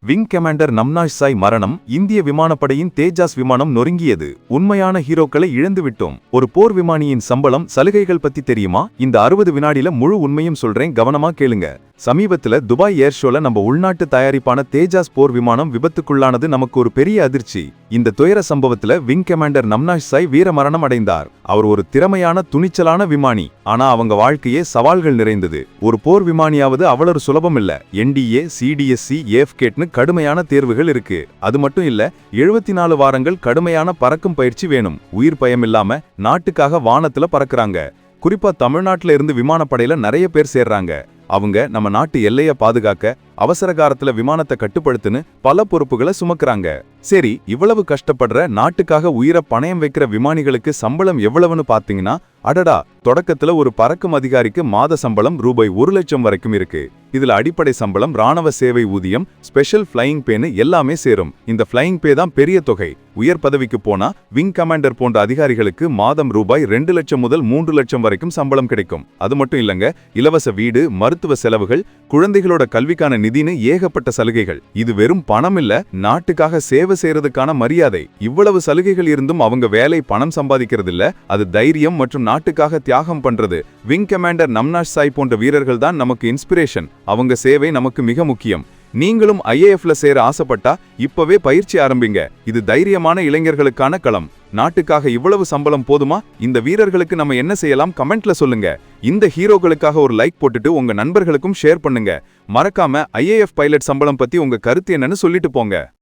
Wing commander நம்னாஷ் Sai மரணம் இந்திய விமானப்படையின் தேஜாஸ் விமானம் நொறுங்கியது. உண்மையான ஹீரோக்களை இழந்து விட்டோம். ஒரு போர் விமானியின் சம்பளம் சலுகைகள் பத்தி தெரியுமா? இந்த அறுபது வினாடியில முழு உண்மையும் சொல்றேன் கவனமா கேளுங்க. சமீபத்துல துபாய் ஏர் ஷோல நம்ம உள்நாட்டு தயாரிப்பான தேஜாஸ் போர் விமானம் விபத்துக்குள்ளானது நமக்கு ஒரு பெரிய அதிர்ச்சி. இந்த துயர சம்பவத்துல விங் கமாண்டர் நம்னாஷ் சாய் வீர மரணம் அடைந்தார். அவர் ஒரு திறமையான துணிச்சலான விமானி. ஆனா அவங்க வாழ்க்கையே சவால்கள் நிறைந்தது. ஒரு போர் விமானியாவது அவ்வளவு சுலபம் இல்ல. என்டிஏ சிடிஎஸ்சி ஏஃப்கேட்னு கடுமையான தேர்வுகள் இருக்கு. அது மட்டும் இல்ல எழுபத்தி நாலு வாரங்கள் கடுமையான பறக்கும் பயிற்சி வேணும். உயிர் பயம் இல்லாம நாட்டுக்காக வானத்துல பறக்குறாங்க. குறிப்பா தமிழ்நாட்டில இருந்து விமானப்படையில நிறைய பேர் சேர்றாங்க. அவங்க நம்ம நாட்டு எல்லையை பாதுகாக்க அவசர காலத்துல விமானத்தை கட்டுப்படுத்துன்னு பல பொறுப்புகளை சுமக்குறாங்க. சரி இவ்வளவு கஷ்டப்படுற நாட்டுக்காக உயிரை பணயம் வைக்கிற விமானிகளுக்கு சம்பளம் எவ்வளவுன்னு பாத்தீங்கன்னா அடடா தொடக்கத்துல ஒரு பறக்கும் அதிகாரிக்கு மாத சம்பளம் ரூபாய் ஒரு லட்சம் வரைக்கும் இருக்கு. இதுல அடிப்படை சம்பளம் ராணுவ சேவை ஊதியம் ஸ்பெஷல் பிளையிங் பேன்னு எல்லாமே சேரும். இந்த பிளையிங் பே தான் பெரிய தொகை. உயர் பதவிக்கு போனா விங் கமாண்டர் போன்ற அதிகாரிகளுக்கு மாதம் ரூபாய் ரெண்டு லட்சம் முதல் மூன்று லட்சம் வரைக்கும் சம்பளம் கிடைக்கும். அது மட்டும் இல்லங்க இலவச வீடு மருத்துவ செலவுகள் குழந்தைகளோட கல்விக்கான நிதின்னு ஏகப்பட்ட சலுகைகள். இது வெறும் பணம் இல்ல நாட்டுக்காக சேவை செய்யறதுக்கான மரியாதை. இவ்வளவு சலுகைகள் இருந்தும் அவங்க வேலை பணம் சம்பாதிக்கிறது இல்ல அது தைரியம் மற்றும் நாட்டுக்காக தியாகம் பண்றது. விங் கமாண்டர் நம்னாஷ் சாய் போன்ற வீரர்கள் தான் நமக்கு இன்ஸ்பிரேஷன் அவங்க சேவை நமக்கு மிக முக்கியம். நீங்களும் ஐஏஎஃப்ல சேர ஆசைப்பட்டா இப்பவே பயிற்சி ஆரம்பிங்க. இது தைரியமான இளைஞர்களுக்கான களம். நாட்டுக்காக இவ்வளவு சம்பளம் போதுமா? இந்த வீரர்களுக்கு நம்ம என்ன செய்யலாம்? கமெண்ட்ல சொல்லுங்க. இந்த ஹீரோக்களுக்காக ஒரு லைக் போட்டுட்டு உங்க நண்பர்களுக்கும் ஷேர் பண்ணுங்க. மறக்காம ஐஏஎஃப் பைலட் சம்பளம் பத்தி உங்க கருத்து என்னன்னு சொல்லிட்டு போங்க.